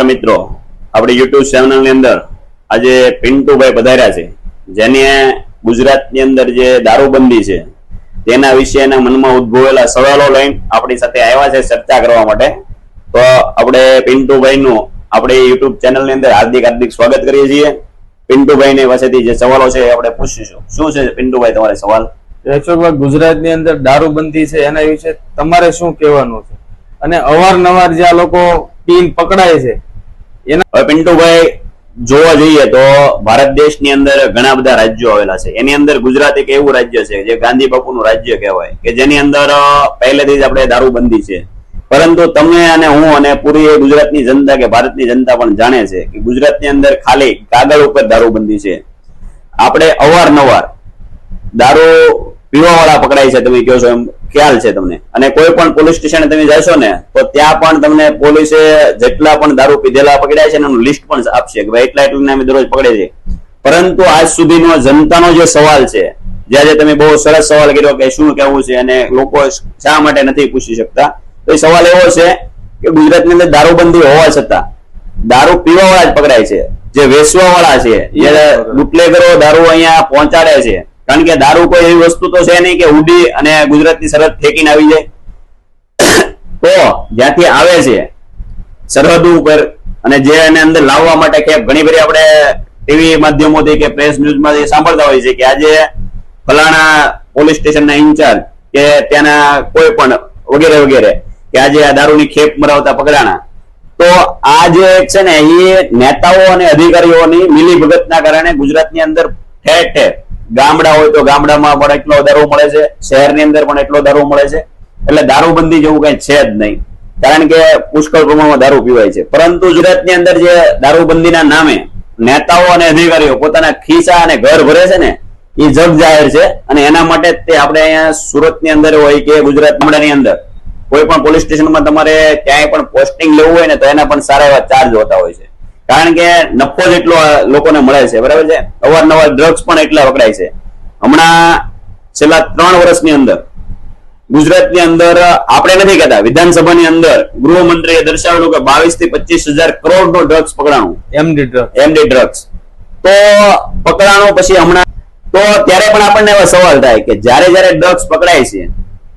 નમસ્કાર મિત્રો. આપણી યુટ્યુબ ચેનલની અંદર આજે પિન્ટુભાઈ પધાર્યા છે. જેને ગુજરાતની અંદર જે દારૂબંધી છે, તેના વિશેના મનમાં ઉદ્ભવેલા સવાલો લઈને આપણી સાથે આવ્યા છે ચર્ચા કરવા માટે. તો આપણે પિન્ટુભાઈનું આપણે યુટ્યુબ ચેનલની અંદર હાર્દિક હાર્દિક સ્વાગત કરીએ છીએ. પિન્ટુભાઈની પાસેથી જે સવાલો છે આપણે પૂછીશું. શું છે પિન્ટુભાઈ તમારે સવાલ? ગુજરાત ગુજરાતની અંદર દારૂબંધી છે એના વિશે તમારે શું કહેવાનું છે? અને અવારનવાર જે આ લોકો પીન પકડાય છે પિન્ટુભાઈ, જોવા જઈએ તો ભારત દેશની અંદર ઘણા બધા રાજ્યો આવેલા છે. એની અંદર ગુજરાત એક એવું રાજ્ય છે જે ગાંધી બાપુનું રાજ્ય કહેવાય, કે જેની અંદર પહેલેથી જ આપણે દારૂબંધી છે. પરંતુ તમે અને હું અને પૂરી ગુજરાતની જનતા કે ભારતની જનતા પણ જાણે છે કે ગુજરાતની અંદર ખાલી કાગળ ઉપર દારૂબંધી છે. આપણે અવારનવાર દારૂ પીવા વાળા પકડાય છે તમે કહો છો એમ ખ્યાલ છે તમને. અને કોઈ પણ પોલીસ સ્ટેશને તમે જશો ને તો ત્યાં પણ તમને પોલીસે જેટલા પણ દારૂ પીધેલા પકડ્યા છે એનું લિસ્ટ પણ આપશે કે ભાઈ એટલા એટલું અમે દરરોજ પકડે છે. પરંતુ આજ સુધીનો જનતાનો જે સવાલ છે જ્યારે તમે બહુ સરસ સવાલ કર્યો કે શું કહેવું છે અને લોકો શા માટે નથી પૂછી શકતા તો એ સવાલ એવો છે કે ગુજરાતની અંદર દારૂબંધી હોવા છતાં દારૂ પીવા વાળા જ પકડાય છે. જે વેચવા વાળા છે જે બુટલેગરો દારૂ અહીંયા પહોંચાડે છે કારણ કે દારૂ કોઈ એવી વસ્તુ તો છે નહીં કે ઉડી અને ગુજરાતની સરહદ ફેંકીને આવી જાય. તો જ્યાંથી આવે છે સરહદ ઉપર અને જે એને અંદર લાવવા માટે કે ઘણી બધી આપણે ટીવી માધ્યમોથી કે પ્રેસ ન્યૂઝમાંથી સાંભળતા હોય છે કે આજે ફલાણા પોલીસ સ્ટેશનના ઇન્ચાર્જ કે ત્યાંના કોઈ પણ વગેરે વગેરે કે આજે આ દારૂની ખેપ મરાવતા પકડાણા તો આ જે છે ને એ નેતાઓ અને અધિકારીઓની મિલીભગતના કારણે ગુજરાતની અંદર ઠેર ઠેર ગામડા હોય તો ગામડામાં પણ એટલો દારૂ મળે છે. શહેરની અંદર પણ એટલો દારૂ મળે છે. એટલે દારૂબંધી જેવું કઈ છે જ નહીં. કારણ કે પુષ્કળ પ્રમાણમાં દારૂ પીવાય છે. પરંતુ ગુજરાતની અંદર જે દારૂબંધીના નામે નેતાઓ અને અધિકારીઓ પોતાના ખીસા અને ઘર ભરે છે ને, એ જગ જાહેર છે. અને એના માટે તે આપણે અહીંયા સુરતની અંદર હોય કે ગુજરાત ગામડાની અંદર કોઈ પણ પોલીસ સ્ટેશનમાં તમારે ક્યાંય પણ પોસ્ટિંગ લેવું હોય ને તો એના પણ સારા એવા ચાર્જ હોતા હોય છે. કારણ કે નફો જેટલો લોકોને મળે છે બરાબર છે? અવારનવાર ડ્રગ્સ પણ એટલા વપરાય છે. હમણાં છેલ્લા ત્રણ વર્ષની અંદર ગુજરાતની અંદર આપણે નથી કહેતા વિધાનસભાની અંદર ગૃહમંત્રીએ દર્શાવેલું કે બાવીસથી પચીસ હજાર કરોડ નો ડ્રગ્સ પકડાણું. એમડી ડ્રગ્સ એમડી ડ્રગ્સ તો પકડાણું પછી હમણાં તો ત્યારે પણ આપણને એવા સવાલ થાય કે જ્યારે જ્યારે ડ્રગ્સ પકડાય છે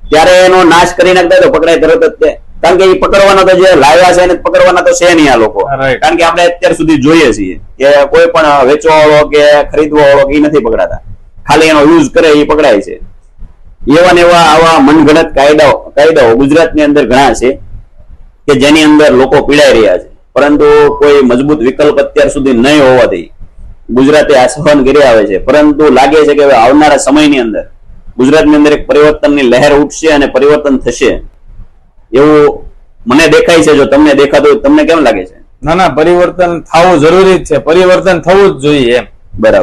ત્યારે એનો નાશ કરી નાખતા તો પકડાય તરત જ તે. કારણ કે એ પકડવાના તો જે લાવ્યા છે એને પકડવાના તો છે નહીં આ લોકો. કારણ કે આપણે અત્યાર સુધી જોઈએ છીએ કે કોઈ પણ વેચવા વાળો કે ખરીદવા વાળો કે ઈ નથી પકડાતા. ખાલી એનો યુઝ કરે એ પકડાય છે. એવા ને એવા આવા મનગણત કાયદાઓ કાયદાઓ ગુજરાતની અંદર ઘણા છે કે જેની અંદર લોકો પીડાઈ રહ્યા છે. પરંતુ કોઈ મજબૂત વિકલ્પ અત્યાર સુધી નહીં હોવાથી ગુજરાતે આ સહન કરી આવે છે. પરંતુ લાગે છે કે આવનારા સમયની અંદર ગુજરાતની અંદર એક પરિવર્તનની લહેર ઉઠશે અને પરિવર્તન થશે. એવું મને દેખાય છે જો તમને દેખાતું હોય તમને કેમ લાગે છે? ના ના પરિવર્તન થવું જરૂરી જ છે. પરિવર્તન થવું જ જોઈએ એમ. બરાબર.